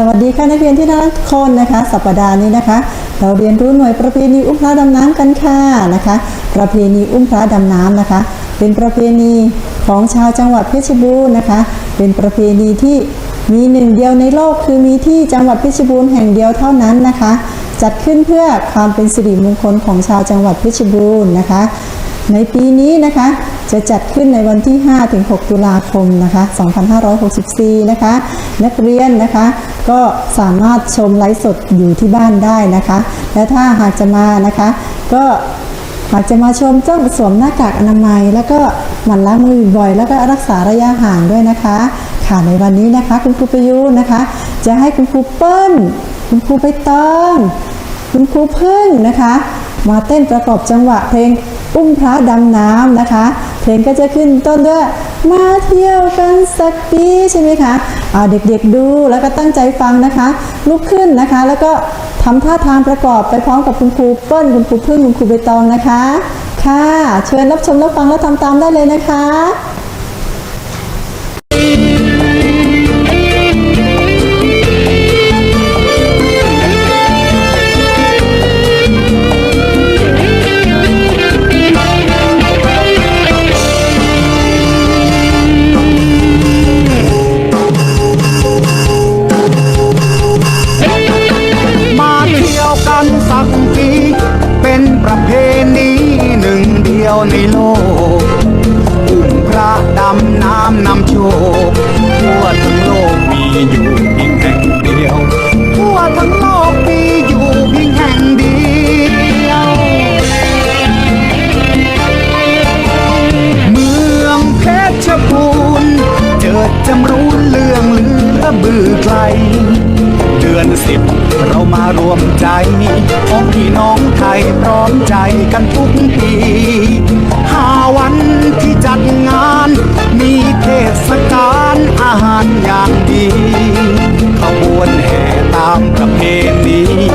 สวัสดีค่ะนักเรียนที่น่ารักทุกคนนะคะ สัปดาห์นี้นะคะ เราเรียนรู้หน่วยประเพณีอุ้มพระดำน้ำกันค่ะนะคะ ประเพณีอุ้มพระดำน้ำนะคะ เป็นประเพณีของชาวจังหวัดเพชรบูรณ์นะคะ เป็นประเพณีที่มีหนึ่งเดียวในโลกคือมีที่จังหวัดเพชรบูรณ์แห่งเดียวเท่านั้นนะคะ จัดขึ้นเพื่อความเป็นสิริมงคลของชาวจังหวัดเพชรบูรณ์นะคะ ในปีนี้นะคะจะจัดขึ้นในวันที่ 5-6 ตุลาคมนะคะ 2564 นะคะ นักเรียนนะคะก็สามารถชมไลฟ์สดอยู่ที่บ้านได้นะคะ และถ้าหากจะมานะคะ ก็หากจะมาชมต้องสวมหน้ากากอนามัย แล้วก็หมั่นล้างมือบ่อย แล้วก็รักษาระยะห่างด้วยนะคะ ค่ะในวันนี้นะคะ คุณครูประยุนะคะ จะให้คุณครูเปิ้ล คุณครูไปตอง คุณครูพึ่งนะคะ มาเต้นประกอบจังหวะเพลง อุ้มพระดำน้ำนะคะ เพลงก็จะขึ้นต้นด้วยมาเที่ยวกันสักปีใช่ไหมคะเอาเด็กๆดูแล้วก็ตั้งใจฟังนะคะ ลุกขึ้นนะคะ แล้วก็ทำท่าทางประกอบไปพร้อมกับคุณครูเปิ้ลคุณครูพึ่งคุณครูใบตองนะคะ ค่ะ เชิญรับชมรับฟังและทำตามได้เลยนะคะ น้ำโชค ทั่วทั้งโลกมีอยู่เพียงแห่งเดียว ทั่วทั้งโลกมีอยู่เพียงแห่งเดียว เมืองเพชรบูรณ์เจิดจำรูนเรื่องลือบือไกล เดือนสิบเรามารวมใจของพี่น้องไทยพร้อมใจกันทุกปีห้าวันที่จัดงาน เทศกาลอาหารอย่างดีขบวนแห่ตามประเพณี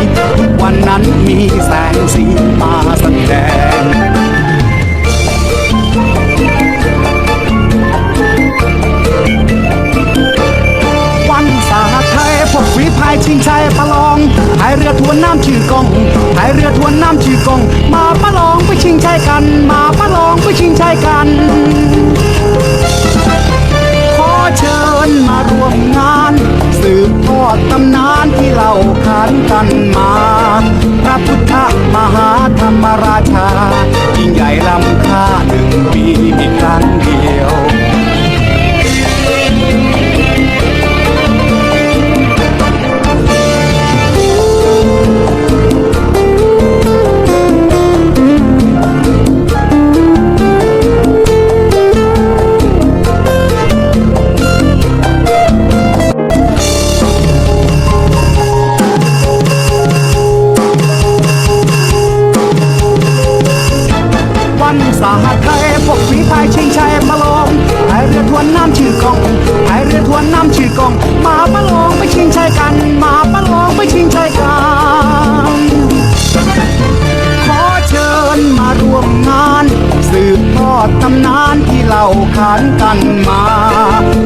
าขานกันมา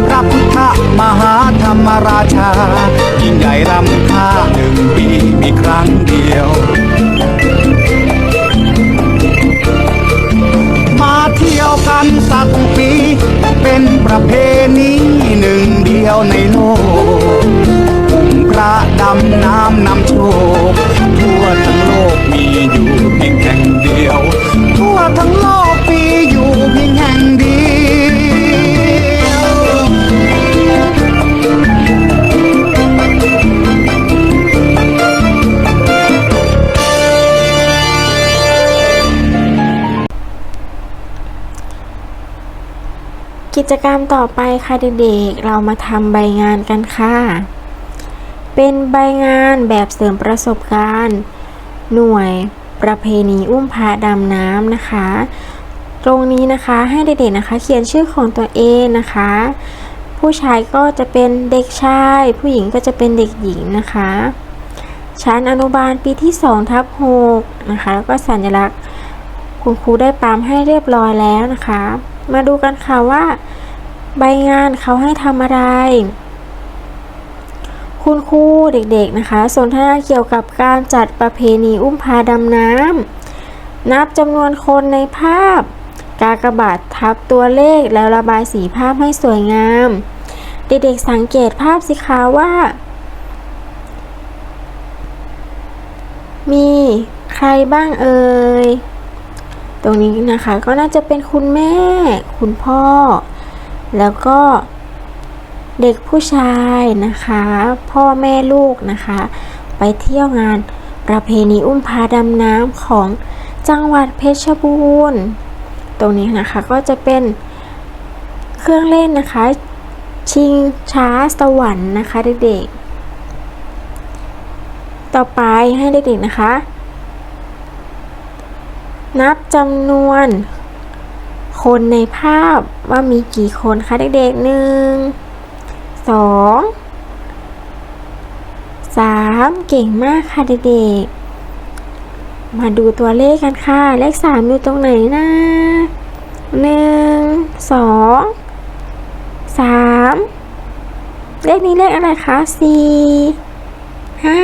พระพุทธมหาธรรมราชา ยิ่งใหญ่ล้ำค่าหนึ่งปีมีครั้งเดียว มาเที่ยวกันสักปี เป็นประเพณีหนึ่งเดียวในโลก อุ้มพระดำน้ำนำโชคทั่วทั้ง กิจกรรมต่อไปค่ะเด็กๆ เรามาทำใบงานกันค่ะ เป็นใบงานแบบเสริมประสบการณ์ หน่วยประเพณีอุ้มพระดำน้ำนะคะ ตรงนี้นะคะให้เด็กๆนะคะ เขียนชื่อของตัวเองนะคะ ผู้ชายก็จะเป็นเด็กชาย ผู้หญิงก็จะเป็นเด็กหญิงนะคะ ชั้นอนุบาลปีที่2ทับ6นะคะ แล้วก็สัญลักษณ์ คุณครูได้ปามให้เรียบร้อยแล้วนะคะมาดูกันค่ะว่า ใบงานเขาให้ทำอะไร คุณครูเด็กๆนะคะ สนทนาเกี่ยวกับการจัดประเพณีอุ้มพาดำน้ำนับจำนวนคนในภาพ กากบาททับตัวเลขแล้วระบายสีภาพให้สวยงาม เด็กๆสังเกตภาพสิคะว่า มีใครบ้างเอ่ย ตรงนี้นะคะก็น่าจะเป็นคุณแม่ คุณพ่อ แล้วก็เด็กผู้ชายนะคะ พ่อแม่ลูกนะคะ ไปเที่ยวงานประเพณีอุ้มพาดำน้ำของจังหวัดเพชรบูรณ์ ตรงนี้นะคะก็จะเป็นเครื่องเล่นนะคะ ชิงช้าสวรรค์นะคะเด็กๆ ต่อไปให้เด็กๆนะคะ นับจำนวน คนในภาพว่ามีกี่คนคะเด็กๆหนึ่งสองสามเก่งมากค่ะเด็กๆ มาดูตัวเลขกันค่ะ เลขสามอยู่ตรงไหนนะหนึ่งสองสามเลขนี้เลขอะไรคะสี่ห้า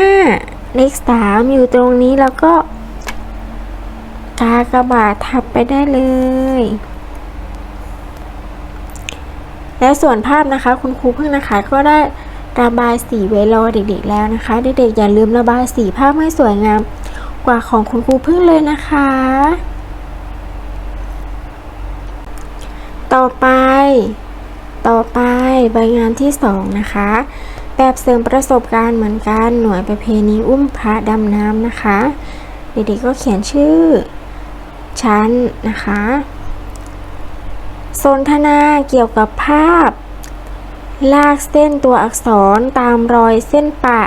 เลขสามอยู่ตรงนี้แล้วก็กากระบาททับไปได้เลย และส่วนภาพนะคะ คุณครูเพิ่งนะคะ ก็ได้ระบายสีไว้รอเด็กๆแล้วนะคะ เด็กๆอย่าลืมระบายสีภาพให้สวยงามกว่าของคุณครูเพิ่งเลยนะคะ ต่อไป ต่อไปใบงานที่สองนะคะ แบบเสริมประสบการณ์เหมือนกันหน่วยประเพณีอุ้มพระดำน้ำนะคะ เด็กๆก็เขียนชื่อชั้นนะคะ สนทนาเกี่ยวกับภาพ ลากเส้นตัวอักษรตามรอยเส้นปะ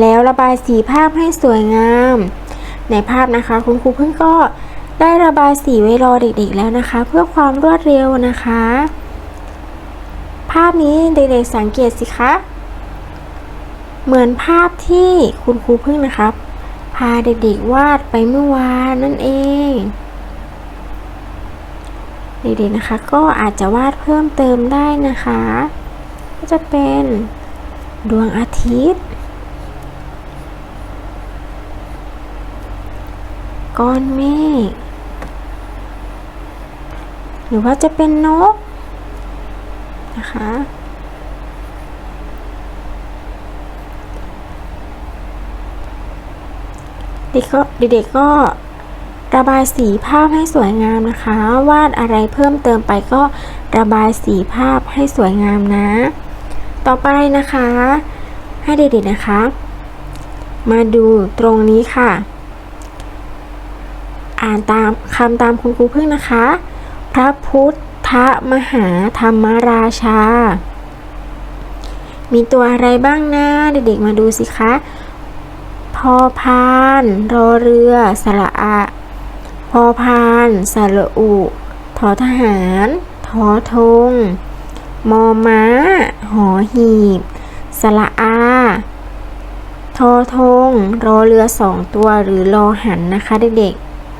แล้วระบายสีภาพให้สวยงาม ในภาพนะคะ คุณครูเพิ่งก็ได้ระบายสีไว้รอเด็กๆแล้วนะคะ เพื่อความรวดเร็วนะคะ ภาพนี้เด็กๆสังเกตสิคะเหมือนภาพที่คุณครูเพิ่งนะครับ พาเด็กๆวาดไปเมื่อวานนั่นเอง เด็กๆนะคะ ก็อาจจะวาดเพิ่มเติมได้นะคะ ก็จะเป็นดวงอาทิตย์ ก้อนเมฆหรือว่าจะเป็นนกนะคะเด็กก็เด็กๆก็ ระบายสีภาพให้สวยงามนะคะ วาดอะไรเพิ่มเติมไปก็ระบายสีภาพให้สวยงามนะ ต่อไปนะคะ ให้เด็กๆนะคะ มาดูตรงนี้ค่ะ อ่านตามคำตามคุณครูพึ่งนะคะ พระพุทธมหาธรรมราชา มีตัวอะไรบ้างนะ เด็กๆมาดูสิคะพอพาน รอเรือ สระอะ พอพานสระอุ ทอทหาร ทอทง มอม้า หอหีบ สระอา ทอทง รอเรือสองตัวหรือรอหันนะคะเด็ก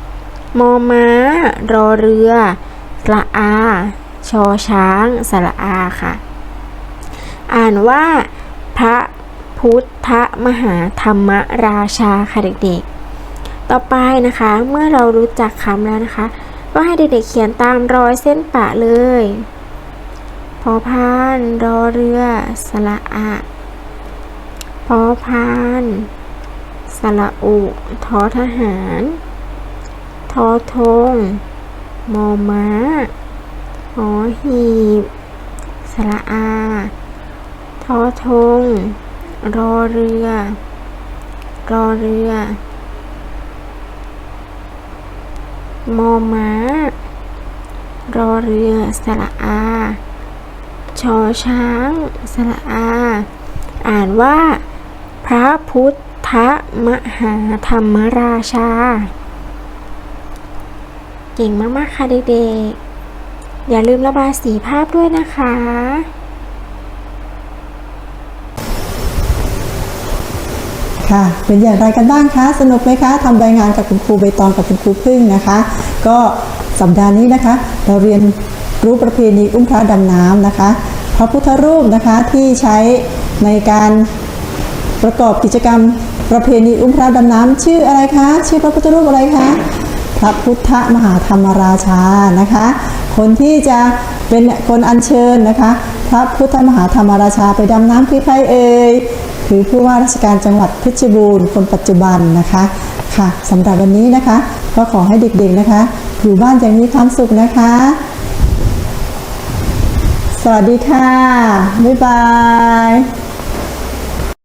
ๆ มอม้า รอเรือ สระอา ชอช้าง สระอาค่ะ อ่านว่าพระพุทธมหาธรรมราชาค่ะเด็กๆ ต่อไปนะคะ เมื่อเรารู้จักคำแล้วนะคะ ก็ให้เด็กๆเขียนตามรอยเส้นปะเลย พอพานรอเรือ สระอะพอพานสระอุทอทหาร ทอทง มอม้าหอหีบ สระอา ทอทง รอเรือ รอเรือ มอม้า รอเรือ สระอา ชอช้าง สระอา อ่านว่า พระพุทธมหาธรรมราชา เก่งมาก ๆ ค่ะเด็กๆ อย่าลืมระบายสีภาพด้วยนะคะ ค่ะ เป็นอย่างไรกันบ้างคะ สนุกไหมคะทำรายงานกับคุณครูใบตองกับคุณครูพึ่งนะคะ ก็สัปดาห์นี้นะคะ เราเรียนรู้ประเพณีอุ้มพระดำน้ำนะคะ พระพุทธรูปนะคะที่ใช้ในการประกอบกิจกรรมประเพณีอุ้มพระดำน้ำชื่ออะไรคะ ชื่อพระพุทธรูปอะไรคะ พระพุทธมหาธรรมราชานะคะ คนที่จะเป็นคนอัญเชิญนะคะ พระพุทธมหาธรรมราชาไปดำน้ำคือใครเอ่ย คือผู้ว่าราชการจังหวัดเพชรบูรณ์คนปัจจุบันนะคะค่ะสำหรับวันนี้นะคะ ก็ขอให้เด็กๆนะคะ อยู่บ้านอย่างมีความสุขนะคะ สวัสดีค่ะ บ๊ายบาย